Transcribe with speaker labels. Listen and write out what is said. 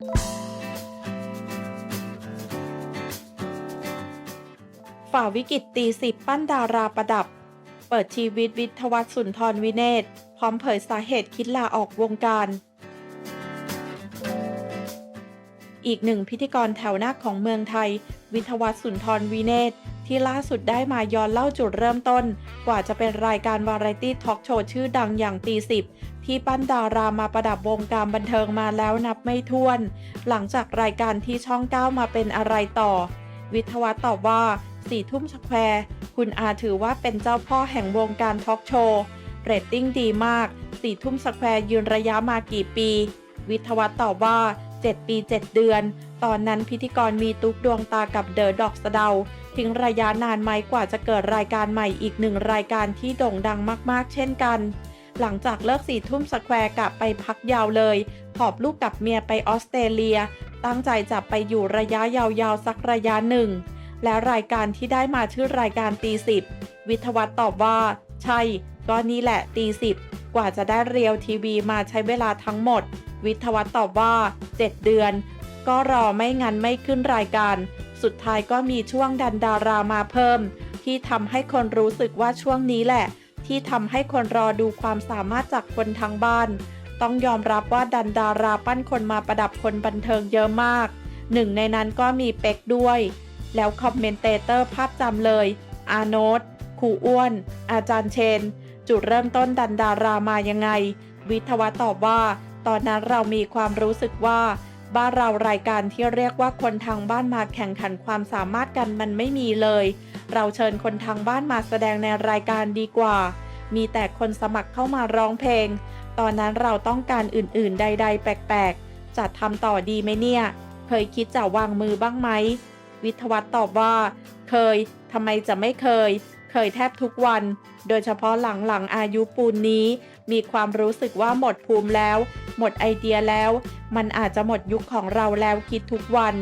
Speaker 1: ฝ่าวิกฤตตีสิบปั้นดาราประดับ เปิดชีวิตวิทวัฒสุนทรวินเนศพร้อมเผยสาเหตุคิดลาออกวงการ อีกหนึ่งพิธีกรแถวหน้าของเมืองไทย วิทวัฒสุนทรวินเนศ ที่ล่าสุดได้มาย้อนเล่าจุดเริ่มต้น กว่าจะเป็นรายการวาไรตี้ทอล์กโชว์ชื่อดังอย่างตีสิบที่ปั้นดารามาประดับวงการบันเทิงมาแล้วนับไม่ถ้วน หลังจากรายการที่ช่องเก้ามาเป็นอะไรต่อ วิทวัฒน์ตอบว่าสี่ทุ่มสแควร์คุณอาถือว่าเป็นเจ้าพ่อแห่งวงการทอล์กโชว์เรตติ้งดีมากสี่ทุ่มสแควร์ยืนระยะมากี่ปี วิทวัฒน์ตอบว่า 7 ปี 7 เดือน ตอนนั้นพิธีกรมีตุ๊กดวงตากับเดอะดอกสเดา ทิ้งระยะนานไหมกว่าจะเกิดรายการใหม่อีกหนึ่งรายการที่โด่งดังมากๆ เช่นกัน หลังจากเลิกสี่ทุ่มสแควร์กลับไปพักยาวเลยหอบลูกกับเมียไปออสเตรเลีย ตั้งใจจะไปอยู่ระยะยาวๆสักระยะหนึ่ง แล้วรายการที่ได้มาชื่อรายการตีสิบวิทวัฒน์ตอบว่า ใช่ก็นี่แหละตีสิบกว่าจะได้เรียวทีวีมาใช้เวลาทั้งหมด วิทวัฒน์ตอบว่า 7 เดือน ก็รอไม่งั้นไม่ขึ้นรายการ สุดท้ายก็มีช่วงดันดารามาเพิ่ม ที่ทำให้คนรู้สึกว่าช่วงนี้แหละ ที่ทำให้คนรอดูความสามารถจากคนทางบ้าน ต้องยอมรับว่าดันดาราปั้นคนมาประดับคนบันเทิงเยอะมาก หนึ่งในนั้นก็มีเป็กด้วย แล้วคอมเมนเตเตอร์ภาพจำเลย อาโนตครูอ้วน อาจารย์เชน จุดเริ่มต้นดันดารามายังไง วิทวัฒน์ตอบว่า ตอนนั้นเรามีความรู้สึกว่า บ้านเรารายการที่เรียกว่าคนทางบ้านมาแข่งขันความสามารถกันมันไม่มีเลย เราเชิญคนทางบ้านมาแสดงในรายการดีกว่า มีแต่คนสมัครเข้ามาร้องเพลง ตอนนั้นเราต้องการอื่นๆ ใด ๆ แปลกๆจะทำต่อดีไหมเนี่ย เคยคิดจะวางมือบ้างไหม วิทวัฒน์ตอบว่า เคย ทำไมจะไม่เคย เคยแทบทุกวัน โดยเฉพาะหลังๆอายุปูนนี้ มีความรู้สึกว่าหมดภูมิแล้ว หมดไอเดียแล้ว มันอาจจะหมดยุคของเราแล้วคิดทุกวัน